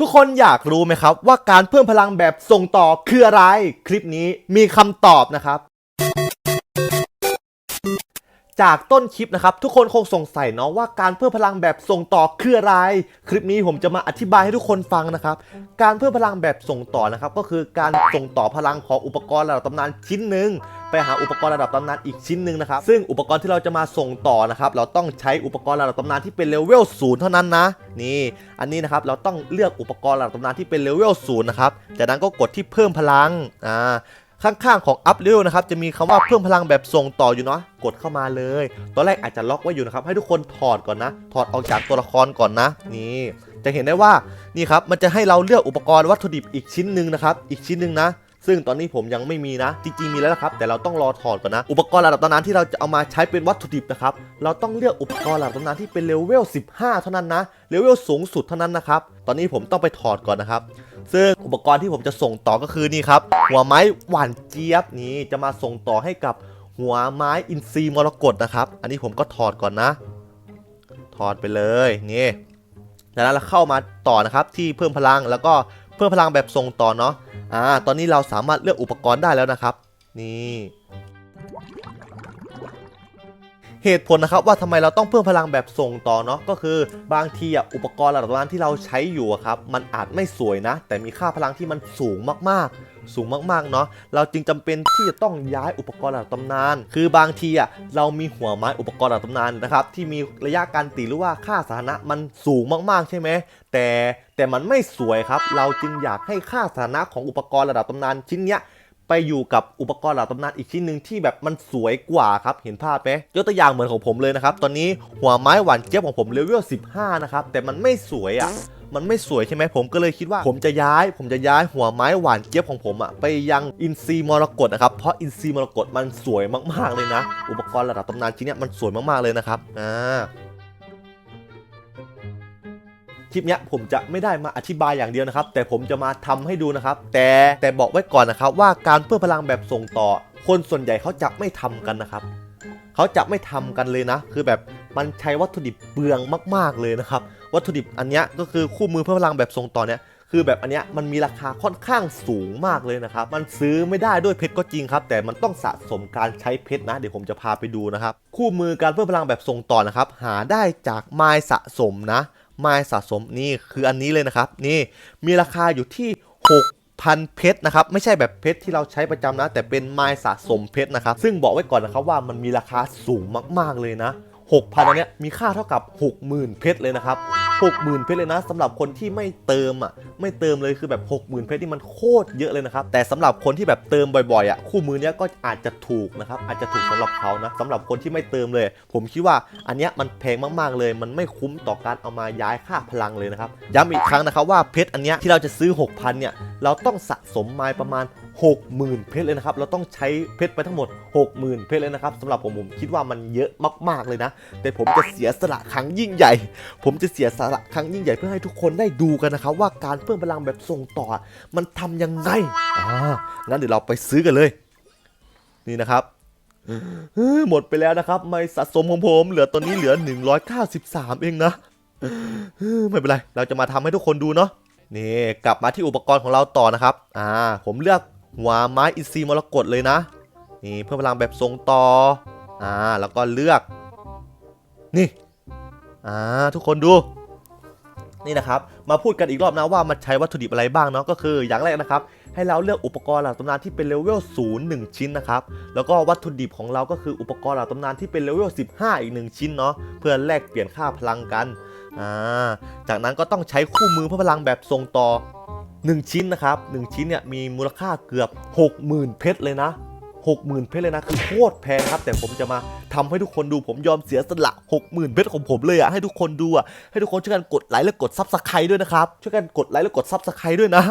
ทุกคนอยากรู้ไหมครับ ว่าการเพิ่มพลังแบบส่งต่อคืออะไร คลิปนี้มีคำตอบนะครับ จากต้นคลิปนะครับ ทุกคนคงสงสัยเนาะว่าการเพิ่มพลังแบบส่งต่อคืออะไร คลิปนี้ผมจะมาอธิบายให้ทุกคนฟังนะครับ การเพิ่มพลังแบบส่งต่อนะครับ ก็คือการส่งต่อพลังของอุปกรณ์ระดับตำนานชิ้นหนึ่ง หาอุปกรณ์ระดับตำนานอีกชิ้นหนึ่งนะครับ ซึ่งอุปกรณ์ที่เราจะมาส่งต่อนะครับ เราต้องใช้อุปกรณ์ระดับตำนานที่เป็นเลเวลศูนย์เท่านั้นนะ นี่ อันนี้นะครับ เราต้องเลือกอุปกรณ์ระดับตำนานที่เป็นเลเวลศูนย์นะครับ จากนั้นก็กดที่เพิ่มพลัง อ่าข้างๆของ up level นะครับจะมีคำว่าเพิ่มพลังแบบส่งต่ออยู่เนาะกดเข้ามาเลย ตอนแรกอาจจะล็อกไว้อยู่นะครับ ให้ทุกคนถอดก่อนนะ ถอดออกจากตัวละครก่อนนะ นี่ จะเห็นได้ว่านี่ครับมันจะให้เราเลือกอุปกรณ์วัตถุดิบอีกชิ้นหนึ่งนะครับ อีกชิ้นหนึ่งนะ ซึ่งตอนนี้ผมยังไม่มีนะ จริงๆมีแล้วนะครับ แต่เราต้องรอถอดก่อนนะ อุปกรณ์ระดับตำนานที่เราจะเอามาใช้เป็นวัตถุดิบนะครับ เราต้องเลือกอุปกรณ์ระดับตำนานที่เป็นเลเวล 15 เท่านั้นนะ เลเวลสูงสุดเท่านั้นนะครับ ตอนนี้ผมต้องไปถอดก่อนนะครับ ซึ่งอุปกรณ์ที่ผมจะส่งต่อก็คือนี่ครับ หัวไม้หวานเจี๊ยบนี้จะมาส่งต่อให้กับหัวไม้อินทรีมรกตนะครับ อันนี้ผมก็ถอดก่อนนะ ถอดไปเลยนี่แล้วเราเข้ามาต่อนะครับที่เพิ่มพลังแล้วก็เพิ่มพลังแบบส่งต่อเนาะ อ่าตอนนี้เราสามารถเลือกอุปกรณ์ได้แล้วนะครับ นี่เหตุผลนะครับว่าทำไมเราต้องเพิ่มพลังแบบส่งต่อเนาะก็คือบางทีอะอุปกรณ์ระดับนั้นที่เราใช้อยู่ครับมันอาจไม่สวยนะ แต่มีค่าพลังที่มันสูงมากๆ สูงมากๆเนาะเราจึงจำเป็นที่จะต้องย้ายอุปกรณ์ระดับตำนาน คือบางทีอะเรามีหัวไม้อุปกรณ์ระดับตำนานนะครับที่มีระยะการตีหรือว่าค่าสถานะมันสูงมากๆใช่ไหมแต่แต่มันไม่สวยครับ เราจึงอยากให้ค่าสถานะของอุปกรณ์ระดับตำนานชิ้นเนี้ยไปอยู่กับอุปกรณ์เหล่าตำนานอีกชิ้นหนึ่งที่แบบมันสวยกว่าครับ เห็นภาพไหมยกตัวอย่างเหมือนของผมเลยนะครับ ตอนนี้หัวไม้หวานเจี๊ยบของผมเลเวล 15 นะครับ แต่มันไม่สวยอะ มันไม่สวยใช่ไหมผมก็เลยคิดว่า ผมจะย้าย ผมจะย้ายหัวไม้หวานเจี๊ยบของผมอะไปยังอินซีมรกตนะครับเพราะอินซีมรกตมันสวยมากๆเลยนะ อุปกรณ์ระดับตำนานชิ้นเนี้ยมันสวยมากๆเลยนะครับอ่าคลิปนี้ผมจะไม่ได้มาอธิบายอย่างเดียวนะครับ แต่ผมจะมาทำให้ดูนะครับ แต่แต่บอกไว้ก่อนนะครับ ว่าการเพิ่มพลังแบบส่งต่อ คนส่วนใหญ่เขาจะไม่ทำกันนะครับ เขาจะไม่ทำกันเลยนะ คือแบบมันใช้วัตถุดิบเปลืองมาก ๆเลยนะครับ วัตถุดิบอันนี้ก็คือคู่มือเพิ่มพลังแบบส่งต่อเนี้ยคือแบบอันเนี้ยมันมีราคาค่อนข้างสูงมากเลยนะครับ มันซื้อไม่ได้ด้วยเพชรก็จริงครับ แต่มันต้องสะสมการใช้เพชรนะ เดี๋ยวผมจะพาไปดูนะครับ คู่มือการเพิ่มพลังแบบส่งต่อนะครับ หาได้จากไมล์สะสมนะ ไม้สะสมนี่คืออันนี้เลยนะครับ นี่มีราคาอยู่ที่6,000เพชรนะครับไม่ใช่แบบเพชรที่เราใช้ประจำนะ แต่เป็นไม้สะสมเพชรนะครับ ซึ่งบอกไว้ก่อนนะครับว่ามันมีราคาสูงมากๆเลยนะ 6,000อันเนี้ยมีค่าเท่ากับ 60,000 เพชรเลยนะครับ 60,000 เพชรเลยนะสำหรับคนที่ไม่เติมอะไม่เติมเลยคือแบบ 60,000 เพชรนี่มันโคตรเยอะเลยนะครับ แต่สำหรับคนที่แบบเติมบ่อยๆอะคู่มือเนี้ยก็อาจจะถูกนะครับอาจจะถูกสำหรับเขานะสำหรับคนที่ไม่เติมเลย ผมคิดว่าอันเนี้ยมันแพงมากๆเลย มันไม่คุ้มต่อการเอามาย้ายค่าพลังเลยนะครับย้ำอีกครั้งนะครับว่าเพชรอันเนี้ยที่เราจะซื้อ 6,000เนี่ยเราต้องสะสมไม้ประมาณ 60,000 เพชรเลยนะครับ เราต้องใช้เพชรไปทั้งหมด 60,000 เพชรเลยนะครับสำหรับผมผมคิดว่ามันเยอะมากๆเลยนะ แต่ผมจะเสียสละครั้งยิ่งใหญ่ ผมจะเสียสละครั้งยิ่งใหญ่เพื่อให้ทุกคนได้ดูกันนะครับว่าการเพิ่มพลังแบบส่งต่อ มันทำยังไงอ่างั้นเดี๋ยวเราไปซื้อกันเลย นี่นะครับหมดไปแล้วนะครับ ไม่สะสมของผม เหลือตอนนี้เหลือ 193 เองนะเฮ้ยไม่เป็นไร เราจะมาทำให้ทุกคนดูเนาะนี่กลับมาที่อุปกรณ์ของเราต่อนะครับ อ่า ผมเลือก หัวไม้อินทรีมรกตเลยนะ นี่เพิ่มพลังแบบทรงต่อ อ่า แล้วก็เลือก นี่ อ่า ทุกคนดู นี่นะครับ มาพูดกันอีกรอบนะว่ามันใช้วัตถุดิบอะไรบ้างเนาะ ก็คืออย่างแรกนะครับ ให้เราเลือกอุปกรณ์หลักตำนานที่เป็นเลเวล0 1 ชิ้นนะครับ แล้วก็วัตถุดิบของเราก็คืออุปกรณ์หลักตำนานที่เป็นเลเวล15 อีก 1 ชิ้นเนาะ เพื่อแลกเปลี่ยนค่าพลังกัน อ่า จากนั้นก็ต้องใช้คู่มือเพื่อพลังแบบส่งต่อ 1 ชิ้นนะครับ1ชิ้นเนี่ยมีมูลค่าเกือบ 60,000 เพชรเลยนะ60,000เพชรเลยนะคือโคตรแพงครับ แต่ผมจะมาทำให้ทุกคนดูผมยอมเสียสละ 60,000เพชรของผมเลยอะให้ทุกคนดูอะให้ทุกคนช่วยกันกดไลค์และกดซับสไครต์ด้วยนะครับช่วยกันกดไลค์และกดซับสไครต์ด้วยนะ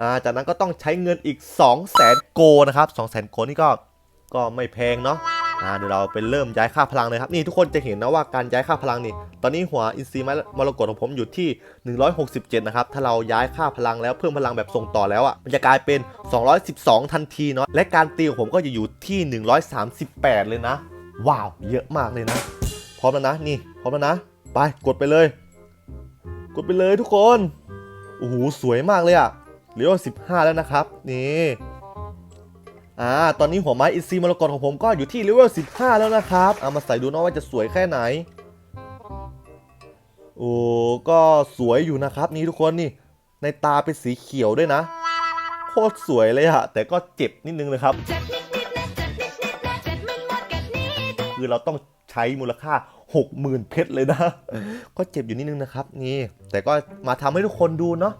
อ่าจากนั้นก็ต้องใช้เงินอีก 200,000โกนะครับ200,000โกนี่ก็ก็ไม่แพงเนาะ อ่าเดี๋ยวเราไปเริ่มย้ายค่าพลังเลยครับนี่ทุกคนจะเห็นนะว่าการย้ายค่าพลังนี่ ตอนนี้หัวอินซีไม้มรกตของผมอยู่ที่ 167 นะครับ ถ้าเราย้ายค่าพลังแล้วเพิ่มพลังแบบส่งต่อแล้วอะมันจะกลายเป็น 212 ทันทีเนาะและการตีของผมก็จะอยู่ที่ 138 เลยนะ ว้าวเยอะมากเลยนะ พร้อมแล้วนะนี่พร้อมแล้วนะ ไปกดไปเลย กดไปเลยทุกคนโอ้โหสวยมากเลยอะเลเวล15 แล้วนะครับ นี่ อ่า ตอนนี้หัวไม้อินซีมรกตของผมก็อยู่ที่เลเวล 15 แล้วนะครับ เอามาใส่ดูนะว่าจะสวยแค่ไหน โอ้ ก็สวยอยู่นะครับนี่ทุกคนนี่ ในตาเป็นสีเขียวด้วยนะ โคตรสวยเลยอะแต่ก็เจ็บนิดนึงเลยครับ คือเราต้องใช้มูลค่า 60,000 เพชรเลยนะ ก็เจ็บอยู่นิดนึงนะครับ นี่ แต่ก็มาทำให้ทุกคนดูเนาะ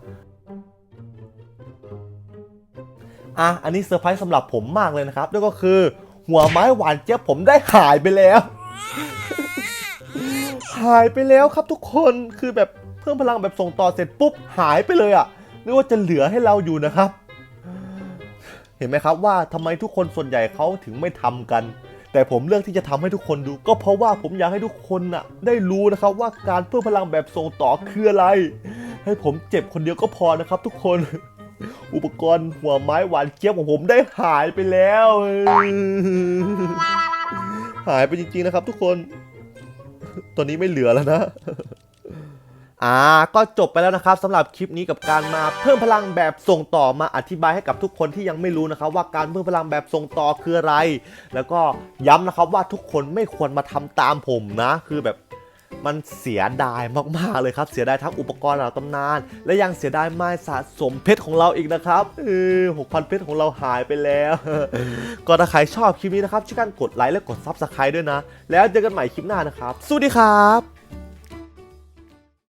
อะอันนี้เซอร์ไพรส์สำหรับผมมากเลยนะครับนั่นก็คือหัวไม้หวานเจี๊ยบผมได้หายไปแล้ว หายไปแล้วครับทุกคนคือแบบเพิ่มพลังแบบส่งต่อเสร็จปุ๊บหายไปเลยอะ่ะนึกว่าจะเหลือให้เราอยู่นะครับ เห็นไหมครับว่าทำไมทุกคนส่วนใหญ่เขาถึงไม่ทำกัน แต่ผมเลือกที่จะทำให้ทุกคนดู ก็เพราะว่าผมอยากให้ทุกคนน่ะ ได้รู้นะครับว่าการเพิ่มพลังแบบส่งต่อคืออะไร ให้ผมเจ็บคนเดียวก็พอนะครับ ทุกคน อุปกรณ์หัวไม้หวานเจี๊ยบของผมได้หายไปแล้ว หายไปจริงๆนะครับทุกคน ตอนนี้ไม่เหลือแล้วนะอ่าก็จบไปแล้วนะครับสำหรับคลิปนี้กับการมาเพิ่มพลังแบบส่งต่อมาอธิบายให้กับทุกคนที่ยังไม่รู้นะครับ ว่าการเพิ่มพลังแบบส่งต่อคืออะไร แล้วก็ย้ำนะครับว่าทุกคนไม่ควรมาทำตามผมนะ คือแบบ มันเสียดายมากๆเลยครับ เสียดายทั้งอุปกรณ์เหล่าตำนาน และยังเสียดายไม้สะสมเพชรของเราอีกนะครับเออหกพันเพชรของเราหายไปแล้ว ก็ถ้าใครชอบคลิปนี้นะครับช่วยกันกดไลค์และกดซับสไครต์ด้วยนะ แล้วเจอกันใหม่คลิปหน้านะครับสวัสดีครับ